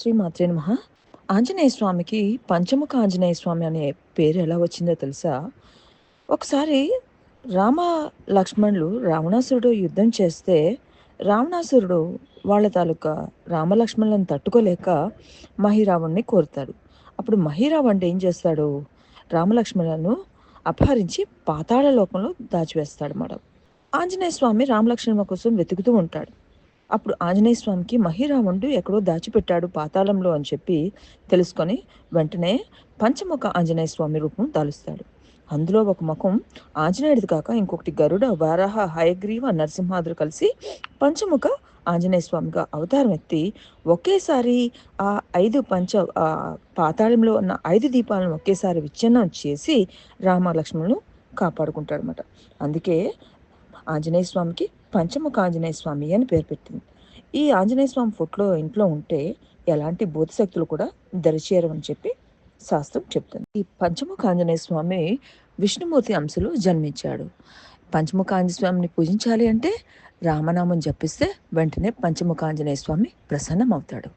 శ్రీమాత్రే నమ ఆంజనేయ స్వామికి పంచముఖ ఆంజనేయ స్వామి అనే పేరు ఎలా వచ్చిందో తెలుసా? ఒకసారి రామ, లక్ష్మణులు రావణాసురుడు యుద్ధం చేస్తే, రావణాసురుడు వాళ్ళ తాలూకా రామలక్ష్మణులను తట్టుకోలేక మహిరావణ్ణి కోరుతాడు. అప్పుడు మహిరావణుడు ఏం చేస్తాడు? రామలక్ష్మణులను అపహరించి పాతాళ లోకంలో దాచివేస్తాడన్నమాట. ఆంజనేయ స్వామి రామలక్ష్మణ కోసం వెతుకుతూ ఉంటాడు. అప్పుడు ఆంజనేయ స్వామికి మహిరావణుడు ఎక్కడో దాచిపెట్టాడు పాతాళంలో అని చెప్పి తెలుసుకొని వెంటనే పంచముఖ ఆంజనేయ స్వామి రూపం దాలుస్తాడు. అందులో ఒక ముఖం ఆంజనేయుడిది కాక ఇంకొకటి గరుడ, వారాహ హయగ్రీవ, నరసింహాదులు కలిసి పంచముఖ ఆంజనేయ స్వామిగా అవతారం ఎత్తి ఒకేసారి ఆ ఐదు పంచ పాతాళంలో ఉన్న ఐదు దీపాలను ఒకేసారి విచ్ఛిన్నం చేసి రామ, కాపాడుకుంటాడనమాట అందుకే ఆంజనేయ స్వామికి పంచముఖ ఆంజనేయ స్వామి అని పేరు పెట్టింది. ఈ ఆంజనేయ స్వామి ఫోటో ఇంట్లో ఉంటే ఎలాంటి భూతశక్తులు కూడా దరిచేరవని చెప్పి శాస్త్రం చెప్తుంది. ఈ పంచముఖ ఆంజనేయ స్వామి విష్ణుమూర్తి అంశలో జన్మించాడు. పంచముఖ ఆంజనేయ స్వామిని పూజించాలి అంటే రామనామం జపిస్తే వెంటనే పంచముఖ ఆంజనేయ స్వామి ప్రసన్నమవుతాడు.